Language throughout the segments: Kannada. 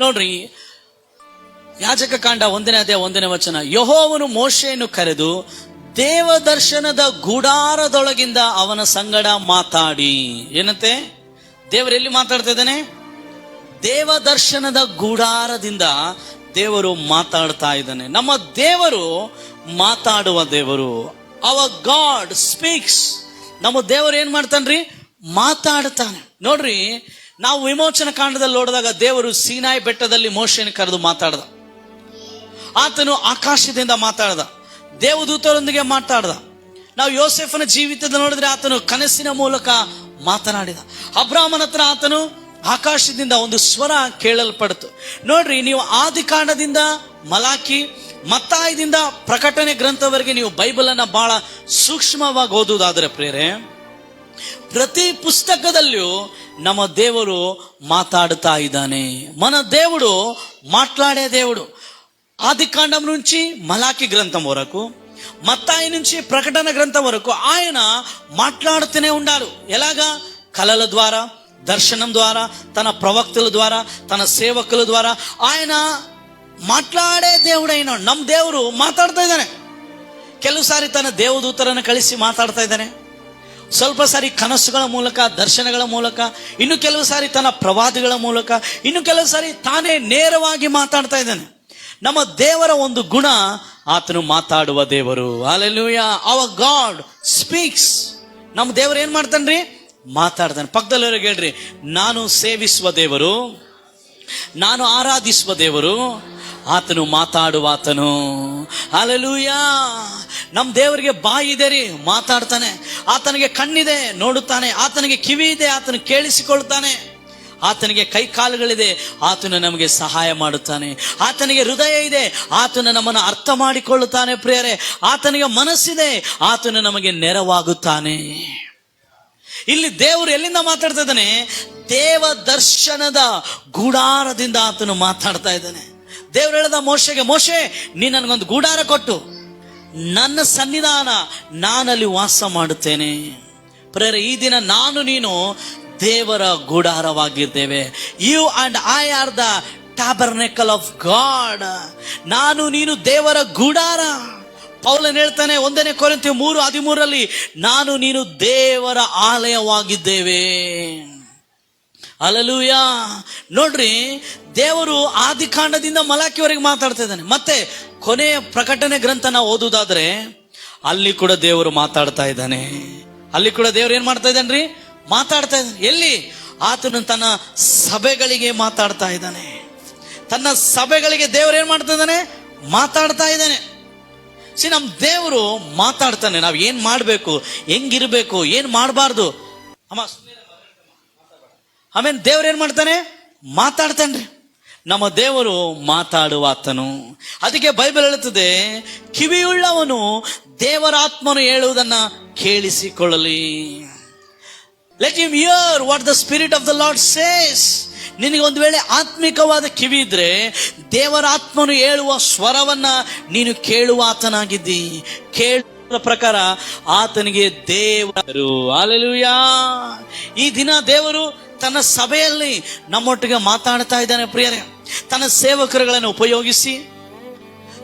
ನೋಡ್ರಿ ಯಾಜಕ ಕಾಂಡ ಒಂದನೇ ಅದೇ ಒಂದನೇ ವಚನ. ಯಹೋವನು ಮೋಶೆಯನ್ನು ಕರೆದು, ದೇವದರ್ಶನದ ಗುಡಾರದೊಳಗಿಂದ ಅವನ ಸಂಗಡ ಮಾತಾಡಿ. ಏನಂತೆ? ದೇವರೆಲ್ಲಿ ಮಾತಾಡ್ತಾ ಇದ್ದಾನೆ? ದೇವದರ್ಶನದ ಗುಡಾರದಿಂದ ದೇವರು ಮಾತಾಡ್ತಾ ಇದ್ದಾನೆ. ನಮ್ಮ ದೇವರು ಮಾತಾಡುವ ದೇವರು. ಅವ ಗಾಡ್ ಸ್ಪೀಕ್ಸ್ ನಮ್ಮ ದೇವರು ಏನ್ ಮಾಡ್ತಾನ್ರಿ? ಮಾತಾಡ್ತಾನೆ. ನೋಡ್ರಿ ನಾವು ವಿಮೋಚನ ಕಾಂಡದಲ್ಲಿ ನೋಡಿದಾಗ ದೇವರು ಸೀನಾಯಿ ಬೆಟ್ಟದಲ್ಲಿ ಮೋಶೆಯನ್ನು ಕರೆದು ಮಾತಾಡ್ದ. ಆತನು ಆಕಾಶದಿಂದ ಮಾತಾಡ್ದ. ದೇವದೂತರೊಂದಿಗೆ ಮಾತಾಡ್ದ. ನಾವು ಯೋಸೆಫನ ಜೀವಿತದ ನೋಡಿದ್ರೆ ಆತನು ಕನಸಿನ ಮೂಲಕ ಮಾತನಾಡಿದ. ಅಬ್ರಾಹ್ಮನ ಹತ್ರ ಆತನು ಆಕಾಶದಿಂದ ಒಂದು ಸ್ವರ ಕೇಳಲ್ಪಡ್ತು ನೋಡ್ರಿ, ನೀವು ಆದಿಕಾಂಡದಿಂದ ಮಲಾಕಿ, ಮತ್ತಾಯದಿಂದ ಪ್ರಕಟಣೆ ಗ್ರಂಥವರೆಗೆ ನೀವು ಬೈಬಲ್ ಅನ್ನ ಬಹಳ ಸೂಕ್ಷ್ಮವಾಗಿ ಓದುವುದಾದ್ರೆ ಪ್ರೇರೆ ಪ್ರತಿ ಪುಸ್ತಕದಲ್ಲಿಯೂ ನಮ್ಮ ದೇವರು మాట్లాడుతా ఇదానే మన దేవుడు మాట్లాడే దేవుడు ఆది కాండం నుంచి మలాకి గ్రంథం వరకు మత్తాయి నుంచి ప్రకటన గ్రంథం వరకు ఆయన మాట్లాడుతూనే ఉండాలి ఎలాగా కళల ద్వారా దర్శనం ద్వారా తన ప్రవక్తల ద్వారా తన సేవకుల ద్వారా ఆయన మాట్లాడే దేవుడైన ನಮ್ಮ ದೇವರು ಮಾತಾಡ್ತಾ ಇದ್ದಾನೆ ಕೆಲವು ಸಾರಿ ತನ್ನ ದೇವದೂತರನ್ನು ಕಳಿಸಿ ಮಾತಾಡ್ತಾ ಇದ್ದಾನೆ ಸ್ವಲ್ಪ ಸಾರಿ ಕನಸುಗಳ ಮೂಲಕ, ದರ್ಶನಗಳ ಮೂಲಕ, ಇನ್ನು ಕೆಲವು ಸಾರಿ ತನ್ನ ಪ್ರವಾದಿಗಳ ಮೂಲಕ, ಇನ್ನು ಕೆಲವು ಸಾರಿ ತಾನೇ ನೇರವಾಗಿ ಮಾತಾಡ್ತಾ ಇದ್ದಾನೆ. ನಮ್ಮ ದೇವರ ಒಂದು ಗುಣ ಆತನು ಮಾತಾಡುವ ದೇವರು. ಅಲ್ಲೆಲ್ಲೂಯ ಅವ ಗಾಡ್ ಸ್ಪೀಕ್ಸ್ ನಮ್ಮ ದೇವರು ಏನ್ ಮಾಡ್ತಾನ್ರಿ? ಮಾತಾಡ್ತಾನೆ. ಪಕ್ಕದಲ್ಲಿರೋರಿಗೆ ಹೇಳ್ರಿ, ನಾನು ಸೇವಿಸುವ ದೇವರು, ನಾನು ಆರಾಧಿಸುವ ದೇವರು ಆತನು ಮಾತಾಡುವ ಆತನು ಅಲೆಲೂಯ ನಮ್ಮ ದೇವರಿಗೆ ಬಾಯಿ ಇದೆ ರೀ ಮಾತಾಡ್ತಾನೆ. ಆತನಿಗೆ ಕಣ್ಣಿದೆ, ನೋಡುತ್ತಾನೆ. ಆತನಿಗೆ ಕಿವಿ ಇದೆ, ಆತನು ಕೇಳಿಸಿಕೊಳ್ತಾನೆ ಆತನಿಗೆ ಕೈ ಕಾಲುಗಳಿದೆ, ಆತನು ನಮಗೆ ಸಹಾಯ ಮಾಡುತ್ತಾನೆ. ಆತನಿಗೆ ಹೃದಯ ಇದೆ, ಆತನು ನಮ್ಮನ್ನು ಅರ್ಥ ಮಾಡಿಕೊಳ್ಳುತ್ತಾನೆ ಪ್ರಿಯರೇ. ಆತನಿಗೆ ಮನಸ್ಸಿದೆ, ಆತನು ನಮಗೆ ನೆರವಾಗುತ್ತಾನೆ. ಇಲ್ಲಿ ದೇವರು ಎಲ್ಲಿಂದ ಮಾತಾಡ್ತಾ ಇದ್ದಾನೆ? ದೇವ ದರ್ಶನದ ಗುಡಾರದಿಂದ ಆತನು ಮಾತಾಡ್ತಾ ಇದ್ದಾನೆ. ದೇವರು ಹೇಳ್ದ ಮೋಶೆಗೆ, ಮೋಶೆ ನೀ ನನಗೊಂದು ಗೂಡಾರ ಕೊಟ್ಟು, ನನ್ನ ಸನ್ನಿಧಾನ ನಾನಲ್ಲಿ ವಾಸ ಮಾಡುತ್ತೇನೆ. ಪ್ರೇರೆ ಈ ದಿನ ನಾನು ನೀನು ದೇವರ ಗೂಡಾರವಾಗಿದ್ದೇವೆ you and I are the tabernacle of God ನಾನು ನೀನು ದೇವರ ಗೂಡಾರ. ಪೌಲನ್ ಹೇಳ್ತಾನೆ ಒಂದನೇ ಕೊರಂತಿ ಮೂರು ಹದಿಮೂರರಲ್ಲಿ, ನಾನು ನೀನು ದೇವರ ಆಲಯವಾಗಿದ್ದೇವೆ. ಅಲಲೂಯ ನೋಡ್ರಿ, ದೇವರು ಆದಿಕಾಂಡದಿಂದ ಮಲಾಕಿವರೆಗೆ ಮಾತಾಡ್ತಾ ಇದ್ದಾನೆ. ಮತ್ತೆ ಕೊನೆಯ ಪ್ರಕಟಣೆ ಗ್ರಂಥನ ಓದುದಾದ್ರೆ ಅಲ್ಲಿ ಕೂಡ ದೇವರು ಮಾತಾಡ್ತಾ ಇದ್ದಾನೆ. ಅಲ್ಲಿ ಕೂಡ ದೇವರು ಏನ್ ಮಾಡ್ತಾ ಇದ್ದಾನ್ರಿ? ಮಾತಾಡ್ತಾ ಇದ್ದಾನೆ. ಎಲ್ಲಿ? ಆತನು ತನ್ನ ಸಭೆಗಳಿಗೆ ಮಾತಾಡ್ತಾ ಇದ್ದಾನೆ. ತನ್ನ ಸಭೆಗಳಿಗೆ ದೇವರು ಏನ್ ಮಾಡ್ತಾ ಇದ್ದಾನೆ? ಮಾತಾಡ್ತಾ ಇದ್ದಾನೆ. ಸಿ ನಮ್ಮ ದೇವರು ಮಾತಾಡ್ತಾನೆ. ನಾವು ಏನ್ ಮಾಡಬೇಕು? ಹೆಂಗಿರ್ಬೇಕು? ಏನ್ ಮಾಡಬಾರ್ದು? ಅಮ್ಮ ಆಮೇಲೆ ದೇವ್ರು ಏನ್ ಮಾಡ್ತಾನೆ? ಮಾತಾಡ್ತಾನ್ರಿ. ನಮ್ಮ ದೇವರು ಮಾತಾಡುವ ಆತನು ಅದಕ್ಕೆ ಬೈಬಲ್ ಹೇಳುತ್ತದೆ, ಕಿವಿಯುಳ್ಳವನು ದೇವರಾತ್ಮನು ಹೇಳುವುದನ್ನು ಹೇಳುವುದನ್ನ ಕೇಳಿಸಿಕೊಳ್ಳಲಿ. Let you hear what the spirit of the Lord says ನಿನಗೆ ಒಂದು ವೇಳೆ ಆತ್ಮಿಕವಾದ ಕಿವಿ ಇದ್ರೆ, ದೇವರಾತ್ಮನು ಹೇಳುವ ಸ್ವರವನ್ನ ನೀನು ಕೇಳುವ ಆತನಾಗಿದ್ದಿ ಕೇಳುವ ಪ್ರಕಾರ ಆತನಿಗೆ ದೇವರು. ಅಲೆಲುಯಾ ಈ ದಿನ ದೇವರು ತನ್ನ ಸಭೆಯಲ್ಲಿ ನಮ್ಮೊಟ್ಟಿಗೆ ಮಾತಾಡ್ತಾ ಇದ್ದಾನೆ ಪ್ರಿಯರೇ. ತನ್ನ ಸೇವಕರುಗಳನ್ನು ಉಪಯೋಗಿಸಿ,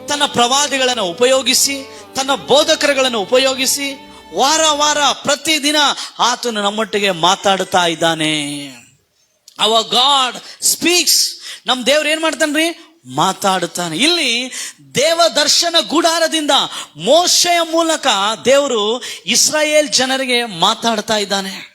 ತನ್ನ ಪ್ರವಾದಿಗಳನ್ನು ಉಪಯೋಗಿಸಿ, ತನ್ನ ಬೋಧಕರುಗಳನ್ನು ಉಪಯೋಗಿಸಿ ವಾರ ವಾರ ಪ್ರತಿದಿನ ಆತನು ನಮ್ಮೊಟ್ಟಿಗೆ ಮಾತಾಡ್ತಾ ಇದ್ದಾನೆ. ಅವ ಗಾಡ್ ಸ್ಪೀಕ್ಸ್ ನಮ್ಮ ದೇವ್ರು ಏನ್ ಮಾಡ್ತಾನ್ರಿ? ಮಾತಾಡುತ್ತಾನೆ ಇಲ್ಲಿ ದೇವ ದರ್ಶನ ಗುಡಾರದಿಂದ ಮೋಶೆಯ ಮೂಲಕ ದೇವರು ಇಸ್ರಾಯೇಲ್ ಜನರಿಗೆ ಮಾತಾಡ್ತಾ ಇದ್ದಾನೆ.